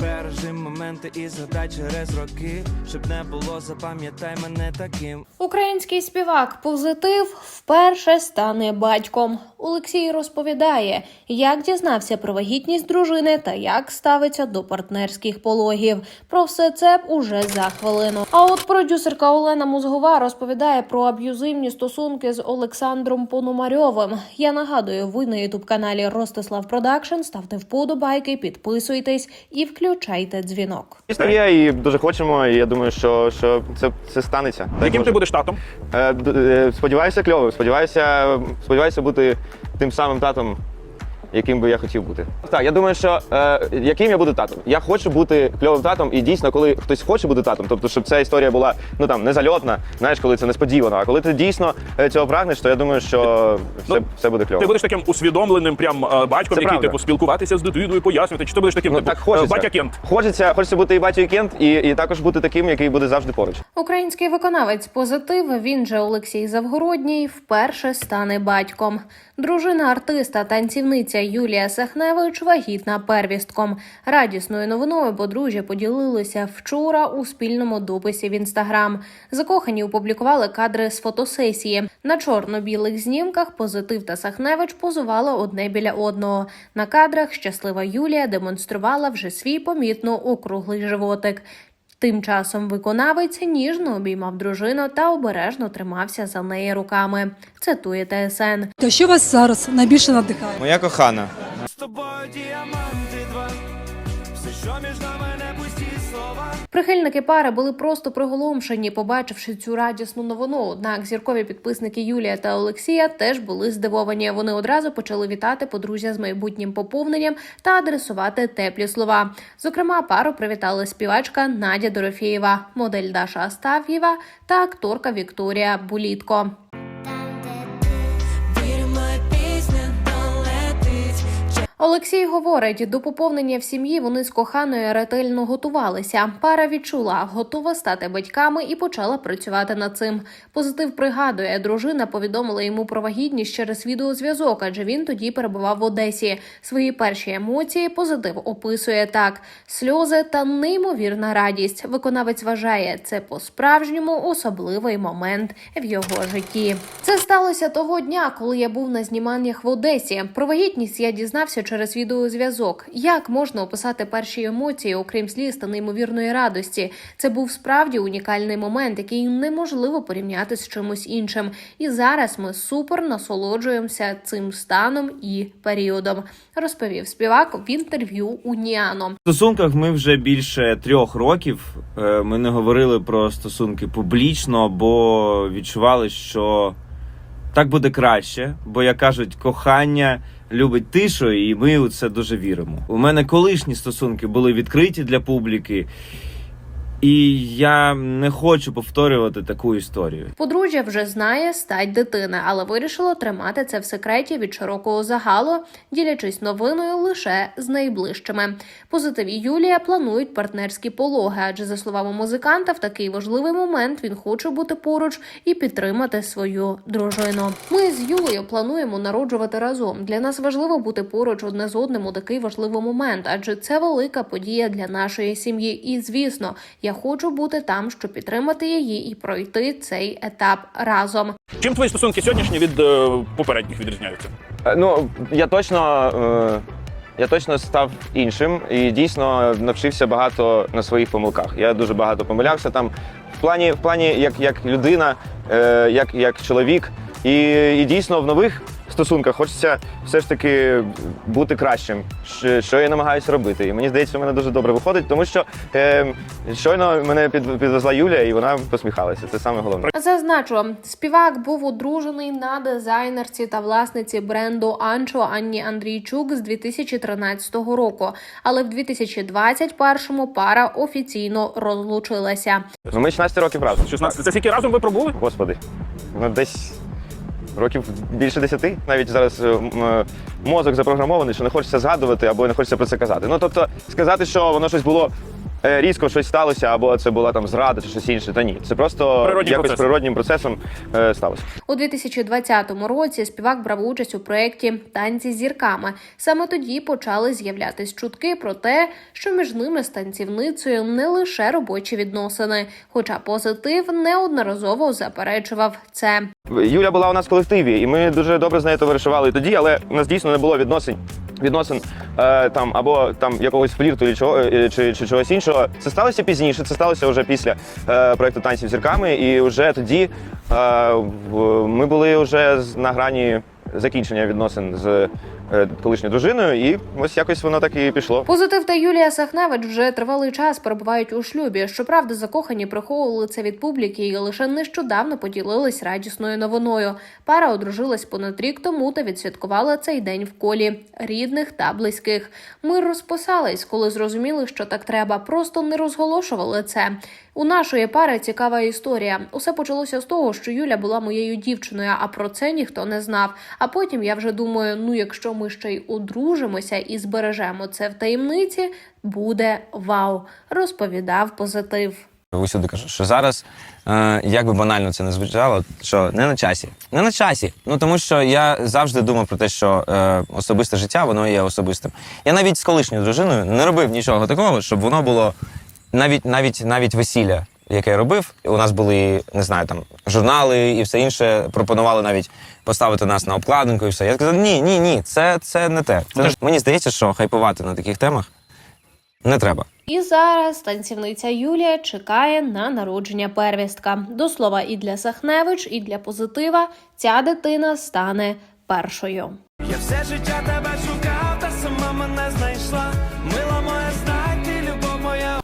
Бережи моменти і згадай через роки, щоб не було, запам'ятай мене таким. Український співак позитив вперше стане батьком. Олексій розповідає, як дізнався про вагітність дружини та як ставиться до партнерських пологів. Про все це уже за хвилину. А от продюсерка Олена Мозгова розповідає про аб'юзивні стосунки з Олександром Пономарьовим. Я нагадую, ви на ютуб каналі Ростислав Продакшн. Ставте вподобайки, підписуйтесь і включайте дзвінок. Звісно, є і дуже хочемо. І я думаю, що, що це, це станеться. Та Яким ти будеш татом? Е, е, Сподіваюся, кльовим. Сподіваюся, сподіваюся бути тим самим татом, яким би я хотів бути. Так, я думаю, що е, яким я буду татом? Я хочу бути кльовим татом, і дійсно, коли хтось хоче бути татом, тобто, щоб ця історія була ну там не зальотна, знаєш, коли це несподівано. А коли ти дійсно е, цього прагнеш, то я думаю, що все, Ну, все буде кльово. Ти будеш таким усвідомленим прям е, батьком, Це який правда. типу спілкуватися з дитиною, пояснювати, чи ти будеш таким Ну, типу, так хочеться. батя Кент? Хочеться, хочеться бути і батьком і кент, і, і також бути таким, який буде завжди поруч. Український виконавець позитив, він же Олексій Завгородній, вперше стане батьком. Дружина артиста, танцівниця Юлія Сахневич вагітна первістком. Радісною новиною подружжя поділилися вчора у спільному дописі в інстаграм. Закохані опублікували кадри з фотосесії. На чорно-білих знімках позитив та Сахневич позували одне біля одного. На кадрах щаслива Юлія демонструвала вже свій помітно округлий животик. Тим часом виконавець ніжно обіймав дружину та обережно тримався за неї руками. Цитує ТСН. Та що вас зараз найбільше надихає? Моя кохана. З тобою діаманти два, все, що між нами не пусті. Прихильники пари були просто приголомшені, побачивши цю радісну новину. Однак зіркові підписники Юлія та Олексія теж були здивовані. Вони одразу почали вітати подружжя з майбутнім поповненням та адресувати теплі слова. Зокрема, пару привітали співачка Надя Дорофєєва, модель Даша Астаф'єва та акторка Вікторія Булітко. Олексій говорить, до поповнення в сім'ї вони з коханою ретельно готувалися. Пара відчула, готова стати батьками і почала працювати над цим. Позитив пригадує, дружина повідомила йому про вагітність через відеозв'язок, адже він тоді перебував в Одесі. Свої перші емоції позитив описує так: сльози та неймовірна радість. Виконавець вважає це по-справжньому особливий момент в його житті. Це сталося того дня, коли я був на зніманнях в Одесі. Про вагітність я дізнався через відеозв'язок. Як можна описати перші емоції, окрім сліз та неймовірної радості? Це був справді унікальний момент, який неможливо порівняти з чимось іншим. І зараз ми супер насолоджуємося цим станом і періодом, розповів співак в інтерв'ю Уніано. В стосунках ми вже більше трьох років. Е, Ми не говорили про стосунки публічно, бо відчували, що так буде краще. Бо як кажуть, кохання любить тишу, і ми у це дуже віримо. У мене колишні стосунки були відкриті для публіки, і я не хочу повторювати таку історію. Подружжя вже знає стать дитини, але вирішило тримати це в секреті від широкого загалу, ділячись новиною лише з найближчими. Позитив і Юлія планують партнерські пологи, адже за словами музиканта, в такий важливий момент він хоче бути поруч і підтримати свою дружину. Ми з Юлею плануємо народжувати разом. Для нас важливо бути поруч одне з одним у такий важливий момент, адже це велика подія для нашої сім'ї. І звісно, я хочу бути там, щоб підтримати її і пройти цей етап разом. Чим твої стосунки сьогоднішні від е, попередніх відрізняються? Е, Ну, я точно. Е... Я точно став іншим і дійсно навчився багато на своїх помилках. Я дуже багато помилявся там в плані, в плані як, як людина, е, як, як чоловік. І, і дійсно в нових стосунках хочеться все ж таки бути кращим, що, що я намагаюся робити. І мені здається, у мене дуже добре виходить, тому що е, щойно мене під, підвезла Юлія, і вона посміхалася. Це саме головне. Зазначу, співак був одружений на дизайнерці та власниці бренду Анчо Анні Андрійчук з 2013 року. Але в 2021-му пара офіційно розлучилася. Ну, ми 16 років разом. 16. Це скільки разом ви пробули? Господи, ну десь років більше десяти. Навіть зараз е, е, мозок запрограмований, що не хочеться згадувати або не хочеться про це казати. Ну тобто, сказати, що воно щось було різко щось сталося, або це була там зрада чи щось інше. Та ні, це просто Природній якось процес. природнім процесом е, сталося. У 2020 році співак брав участь у проєкті Танці з зірками. Саме тоді почали з'являтись чутки про те, що між ними з танцівницею не лише робочі відносини, хоча позитив неодноразово заперечував це. Юля була у нас в колективі, і ми дуже добре з нею товаришували тоді, але у нас дійсно не було відносин. Відносин е, там або там якогось флірту чи, чого, е, чи, чи чогось іншого. Це сталося пізніше. Це сталося вже після е, проекту танців зірками. І вже тоді е, ми були вже на грані закінчення відносин з колишньою дружиною, і ось якось воно так і пішло. Позитив та Юлія Сахневич вже тривалий час перебувають у шлюбі. Щоправда, закохані приховували це від публіки і лише нещодавно поділились радісною новиною. Пара одружилась понад рік тому та відсвяткувала цей день в колі рідних та близьких. Ми розписались, коли зрозуміли, що так треба. Просто не розголошували це. У нашої пари цікава історія. Усе почалося з того, що Юля була моєю дівчиною, а про це ніхто не знав. А потім я вже думаю: ну якщо ми ще й одружимося і збережемо це в таємниці, буде вау, розповідав позитив. Усюди кажу, що зараз, е, як би банально це не звучало, що не на часі. Не на часі. Ну тому що я завжди думав про те, що е, особисте життя воно є особистим. Я навіть з колишньою дружиною не робив нічого такого, щоб воно було навіть навіть навіть весілля, яке я робив. У нас були не знаю там журнали і все інше. Пропонували навіть поставити нас на обкладинку і все. Я сказав, ні, ні, ні, це, це не те. Це, мені здається, що хайпувати на таких темах не треба. І зараз танцівниця Юлія чекає на народження первістка. До слова, і для Сахневич, і для позитива ця дитина стане першою. Я все життя тебе шукав, та сама мене знайшла. Мила моя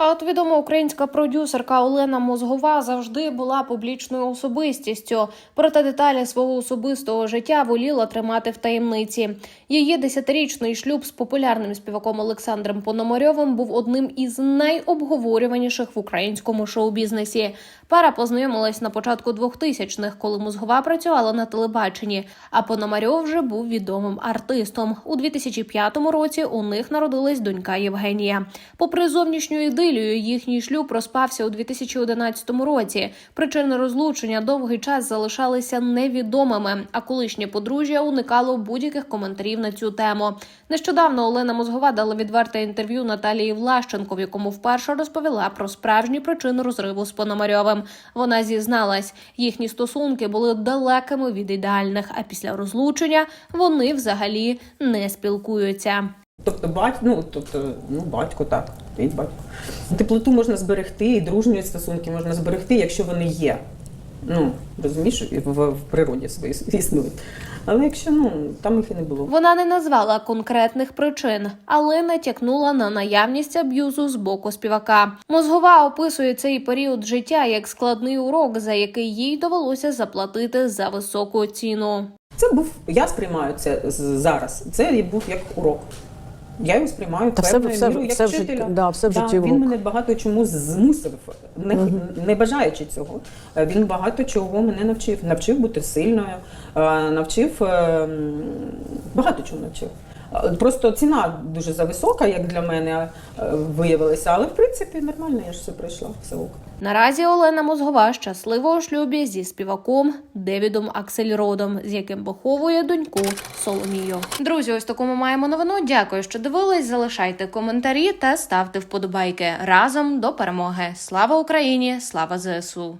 А от відома українська продюсерка Олена Мозгова завжди була публічною особистістю. Проте деталі свого особистого життя воліла тримати в таємниці. Її десятирічний шлюб з популярним співаком Олександром Пономарьовим був одним із найобговорюваніших в українському шоу-бізнесі. Пара познайомилась на початку 2000-х, коли Мозгова працювала на телебаченні. А Пономарьов вже був відомим артистом. У 2005 році у них народилась донька Євгенія. Попри зовнішню ідилію, їхній шлюб розпався у 2011 році. Причини розлучення довгий час залишалися невідомими, а колишнє подружжя уникало будь-яких коментарів на цю тему. Нещодавно Олена Мозгова дала відверте інтерв'ю Наталії Влащенко, в якому вперше розповіла про справжні причини розриву з Пономарьовим. Вона зізналась, їхні стосунки були далекими від ідеальних, а після розлучення вони взагалі не спілкуються. Тобто батько, ну тобто, ну батько, так, він батько. Теплоту можна зберегти, і дружні стосунки можна зберегти, якщо вони є. Ну, розумієш, в, в природі своїй існують. Але якщо ну там їх і не було. Вона не назвала конкретних причин, але натякнула на наявність аб'юзу з боку співака. Мозгова описує цей період життя як складний урок, за який їй довелося заплатити за високу ціну. Це був, я сприймаю це зараз. Це був як урок. Я його сприймаю Та все- певною все- мірою як все в житті- вчителя. да, все в житті він урок. мене багато чому змусив, не, не бажаючи цього. Е, Він багато чого мене навчив. Навчив бути сильною, е, навчив е, м, багато чого навчив. Е, Просто ціна дуже зависока, як для мене е, виявилася, але в принципі нормально, я ж все пройшла, все ок. Наразі Олена Мозгова щаслива у шлюбі зі співаком Девідом Аксельродом, з яким поховує доньку Соломію. Друзі, ось таку ми маємо новину. Дякую, що дивились. Залишайте коментарі та ставте вподобайки разом до перемоги. Слава Україні! Слава ЗСУ!